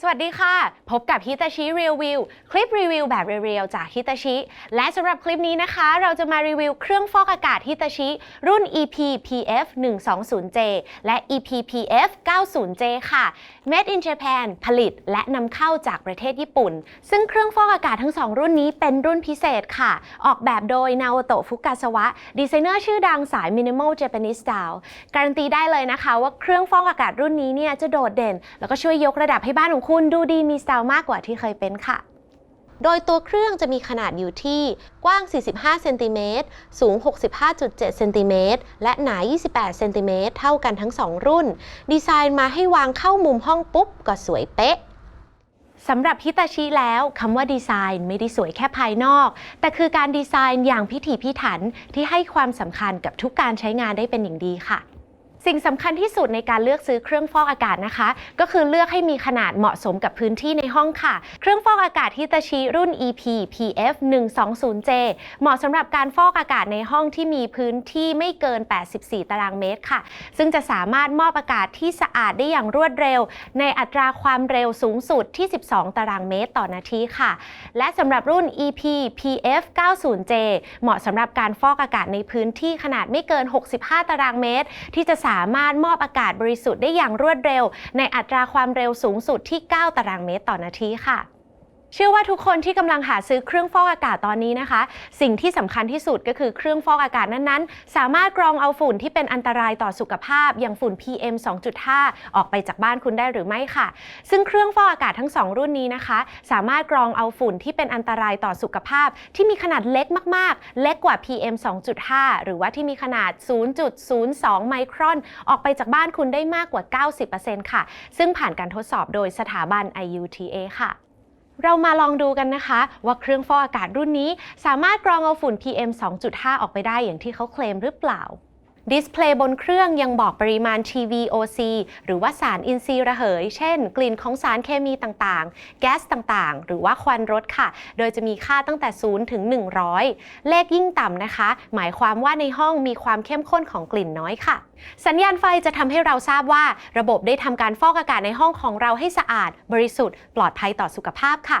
สวัสดีค่ะ พบกับฮิตาชิรีวิวคลิปรีวิวแบบเรียวๆจากฮิตาชิและสำหรับคลิปนี้นะคะ เราจะมารีวิวเครื่องฟอกอากาศฮิตาชิรุ่น EP PF 120J และ EP PF 90J ค่ะ Made in Japan ผลิตและนำเข้าจากประเทศญี่ปุ่น ซึ่งเครื่องฟอกอากาศทั้งสองรุ่นนี้เป็นรุ่นพิเศษค่ะ ออกแบบโดยนาโอโตะฟุกาสวะ ดีไซเนอร์ชื่อดังสาย Minimal Japanese Style การันตีได้เลยนะคะว่าเครื่องฟอกอากาศรุ่นนี้เนี่ยจะโดดเด่น แล้วก็ช่วยยกระดับให้บ้านของคุณดูดีมีสไตล์มากกว่าที่เคยเป็นค่ะ โดยตัวเครื่องจะมีขนาดอยู่ที่กว้าง 45 เซนติเมตร สูง 65.7 เซนติเมตร และหนา 28 เซนติเมตร เท่ากันทั้ง 2 รุ่น ดีไซน์มาให้วางเข้ามุมห้องปุ๊บ ก็สวยเป๊ะสำหรับฮิตาชิแล้วคำว่าดีไซน์ไม่ได้สวยแค่ภายนอก แต่คือการดีไซน์อย่างพิถีพิถันที่ให้ความสำคัญกับทุกการใช้งานได้เป็นอย่างดีค่ะ สิ่งสำคัญที่สุดในการเลือกซื้อเครื่องฟอกอากาศนะคะ ก็คือเลือกให้มีขนาดเหมาะสมกับพื้นที่ในห้องค่ะ เครื่องฟอกอากาศฮิตาชิรุ่น EP PF 120J เหมาะสำหรับการฟอกอากาศในห้องที่มีพื้นที่ไม่เกิน 84 ตารางเมตรค่ะ ซึ่งจะสามารถมอบอากาศที่สะอาดได้อย่างรวดเร็ว ในอัตราความเร็วสูงสุดที่ 12 ตารางเมตรต่อนาทีค่ะ และสำหรับรุ่น EP PF 90J เหมาะสำหรับการฟอกอากาศในพื้นที่ขนาดไม่เกิน 65 ตารางเมตร ที่จะสามารถมอบอากาศบริสุทธิ์ได้อย่างรวดเร็ว ในอัตราความเร็วสูงสุดที่ 9 ตารางเมตรต่อนาทีค่ะ เชื่อว่าทุกคนที่กำลังหาซื้อเครื่องฟอกอากาศตอนนี้นะคะ สิ่งที่สำคัญที่สุดก็คือเครื่องฟอกอากาศนั้นๆ สามารถกรองเอาฝุ่นที่เป็นอันตรายต่อสุขภาพ อย่างฝุ่น PM 2.5 ออกไปจากบ้านคุณได้หรือไม่ค่ะ ซึ่งเครื่องฟอกอากาศทั้ง 2 รุ่นนี้นะคะ สามารถกรองเอาฝุ่นที่เป็นอันตรายต่อสุขภาพ ที่มีขนาดเล็กมากๆ เล็กกว่า PM 2.5 หรือว่าที่มีขนาด 0.02 ไมครอน ออกไปจากบ้านคุณได้มากกว่า 90%ค่ะ ซึ่งผ่านการทดสอบโดยสถาบัน IUTA ค่ะ เรามาลองดูกันนะคะ ว่าเครื่องฟอกอากาศรุ่นนี้ สามารถกรองเอาฝุ่น PM 2.5 ออกไปได้อย่างที่เขาเคลมหรือเปล่า ดิสเพลย์บนเครื่องยังบอกปริมาณ TVOC หรือว่าสารอินทรีย์ระเหย เช่น กลิ่นของสารเคมีต่างๆ แก๊สต่างๆ หรือว่าควันรถค่ะ โดยจะมีค่าตั้งแต่ 0 ถึง 100 เลขยิ่งต่ำนะคะ หมายความว่าในห้องมีความเข้มข้นของกลิ่นน้อยค่ะ สัญญาณไฟจะทำให้เราทราบว่า ระบบได้ทำการฟอกอากาศในห้องของเราให้สะอาด บริสุทธิ์ ปลอดภัยต่อสุขภาพค่ะ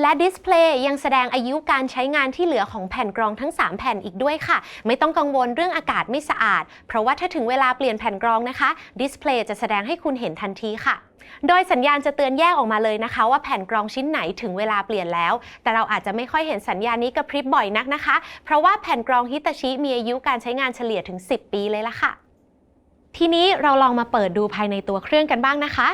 และดิสเพลย์ยังแสดงอายุการใช้งานที่เหลือของแผ่นกรองทั้ง 3 แผ่นอีกด้วยค่ะ ไม่ต้องกังวลเรื่องอากาศไม่สะอาด เพราะว่าถ้าถึงเวลาเปลี่ยนแผ่นกรองนะคะดิสเพลย์จะแสดงให้คุณเห็นทันทีค่ะ โดยสัญญาณจะเตือนแยกออกมาเลยนะคะ ว่าแผ่นกรองชิ้นไหนถึงเวลาเปลี่ยนแล้ว แต่เราอาจจะไม่ค่อยเห็นสัญญาณนี้กระพริบบ่อยนักนะคะ เพราะว่าแผ่นกรองฮิตาชิมีอายุการใช้งานเฉลี่ยถึง 10 ปีเลยละค่ะ ทีนี้เราลองมาเปิดดูภายในตัวเครื่องกันบ้างนะคะ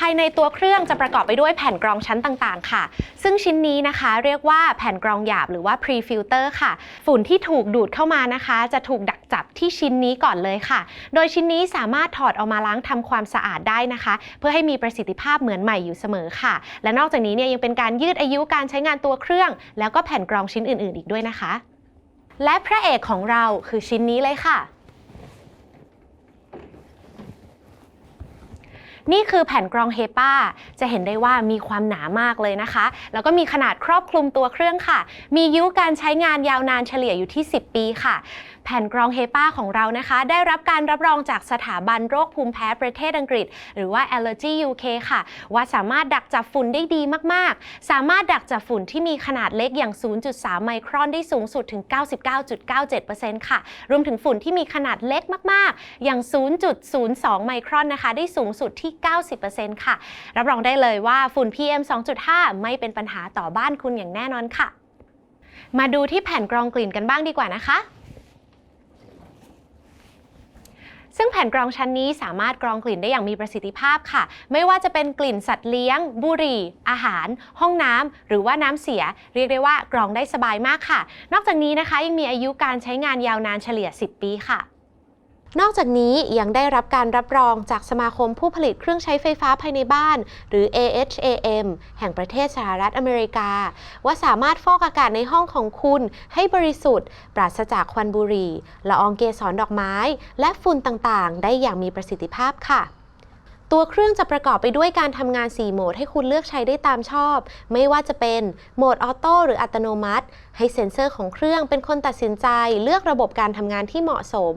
ภายในตัวเครื่องจะประกอบไปด้วยแผ่นกรองชั้นต่างๆ ค่ะ ซึ่งชิ้นนี้นะคะเรียกว่าแผ่นกรองหยาบหรือว่า pre-filter ค่ะ ฝุ่นที่ถูกดูดเข้ามานะคะ จะถูกดักจับที่ชิ้นนี้ก่อนเลยค่ะ โดยชิ้นนี้สามารถถอดออกมาล้างทำความสะอาดได้นะคะ เพื่อให้มีประสิทธิภาพเหมือนใหม่อยู่เสมอค่ะ และนอกจากนี้เนี่ยยังเป็นการยืดอายุการใช้งานตัวเครื่อง แล้วก็แผ่นกรองชิ้นอื่น ๆ อีกด้วยนะคะ และพระเอกของเราคือชิ้นนี้เลยค่ะ นี่คือแผ่นกรองเฮปาจะเห็นได้ว่ามีความหนามากเลยนะคะ แล้วก็มีขนาดครอบคลุมตัวเครื่องค่ะ มีอายุการใช้งานยาวนานเฉลี่ยอยู่ที่ 10 ปีค่ะแผ่นกรองเฮปาของเรานะคะ ได้รับการรับรองจากสถาบันโรคภูมิแพ้ประเทศอังกฤษ หรือว่า Allergy UK ค่ะ ว่าสามารถดักจับฝุ่นได้ดีมากๆ สามารถดักจับฝุ่นที่มีขนาดเล็กอย่าง 0.3 ไมครอนได้สูงสุดถึง 99.97%ค่ะ รวมถึงฝุ่นที่มีขนาดเล็กมากๆ อย่าง 0.02 ไมครอนนะคะ ได้สูงสุดที่ 90%ค่ะ รับรองได้เลยว่าฝุ่น PM 2.5 ไม่เป็นปัญหาต่อบ้านคุณอย่างแน่นอนค่ะ มาดูที่แผ่นกรองกลิ่นกันบ้างดีกว่านะคะ ซึ่งแผ่นกรองชั้นนี้สามารถกรองกลิ่นได้อย่างมีประสิทธิภาพค่ะ ไม่ว่าจะเป็นกลิ่นสัตว์เลี้ยง บุหรี่ อาหาร ห้องน้ำหรือว่าน้ำเสีย เรียกได้ว่ากรองได้สบายมากค่ะ นอกจากนี้นะคะยังมีอายุการใช้งานยาวนานเฉลี่ย 10 ปีค่ะ นอกจากนี้ยังได้รับการรับรองจากสมาคมผู้ผลิตเครื่องใช้ไฟฟ้าภายในบ้าน หรือ AHAM แห่งประเทศสหรัฐอเมริกา ว่าสามารถฟอกอากาศในห้องของคุณให้บริสุทธิ์ ปราศจากควันบุหรี่ละอองเกสรดอกไม้ และฝุ่นต่างๆ ได้อย่างมีประสิทธิภาพค่ะ ตัวเครื่องจะประกอบไปด้วยการทำงาน 4 โหมดให้คุณเลือกใช้ได้ตามชอบ ไม่ว่าจะเป็นโหมดออโต้หรืออัตโนมัติ ให้เซ็นเซอร์ของเครื่องเป็นคนตัดสินใจ เลือกระบบการทำงานที่เหมาะสม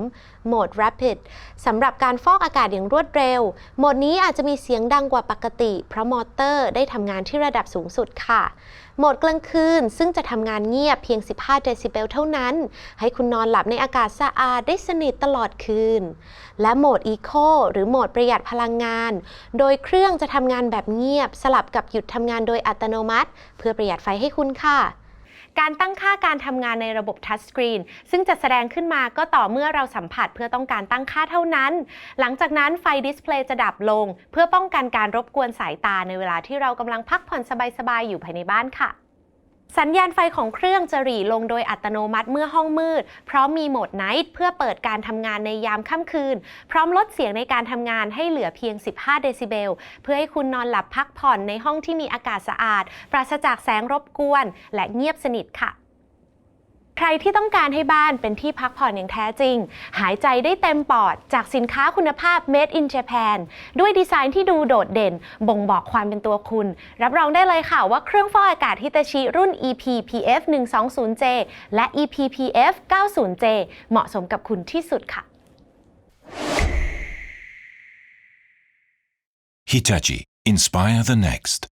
โหมด Rapid สำหรับการฟอกอากาศอย่างรวดเร็ว โหมดนี้อาจจะมีเสียงดังกว่าปกติ เพราะมอเตอร์ได้ทำงานที่ระดับสูงสุดค่ะ โหมดกลางคืน ซึ่งจะทำงานเงียบเพียง 15 เดซิเบลเท่านั้น ให้คุณนอนหลับในอากาศสะอาดได้สนิทตลอดคืน และโหมดอีโคหรือโหมดประหยัดพลังงาน โดยเครื่องจะทำงานแบบเงียบ สลับกับหยุดทำงานโดยอัตโนมัติ เพื่อประหยัดไฟให้คุณค่ะ การตั้งค่าการทำงานในระบบทัชสกรีนซึ่งจะแสดงขึ้นมาก็ต่อเมื่อเราสัมผัสเพื่อต้องการตั้งค่าเท่านั้น หลังจากนั้นไฟดิสเพลย์จะดับลง เพื่อป้องกันการรบกวนสายตาในเวลาที่เรากำลังพักผ่อนสบายๆอยู่ภายในบ้านค่ะ สัญญาณไฟของเครื่องจะหรี่ลงโดยอัตโนมัติเมื่อห้องมืด พร้อมมีโหมดไนท์เพื่อเปิดการทำงานในยามค่ำคืน พร้อมลดเสียงในการทำงานให้เหลือเพียง 15 เดซิเบล เพื่อให้คุณนอนหลับพักผ่อนในห้องที่มีอากาศสะอาด ปราศจากแสงรบกวน และเงียบสนิทค่ะ ใครที่ต้องการให้บ้านเป็นที่พักผ่อนอย่างแท้จริง หายใจได้เต็มปอดจากสินค้าคุณภาพ Made in Japan ด้วยดีไซน์ที่ดูโดดเด่น บ่งบอกความเป็นตัวคุณ รับรองได้เลยค่ะว่าเครื่องฟอกอากาศฮิตาชิรุ่น EP PF 120J และ EP PF 90J เหมาะสมกับคุณที่สุดค่ะ Hitachi. Inspire the next.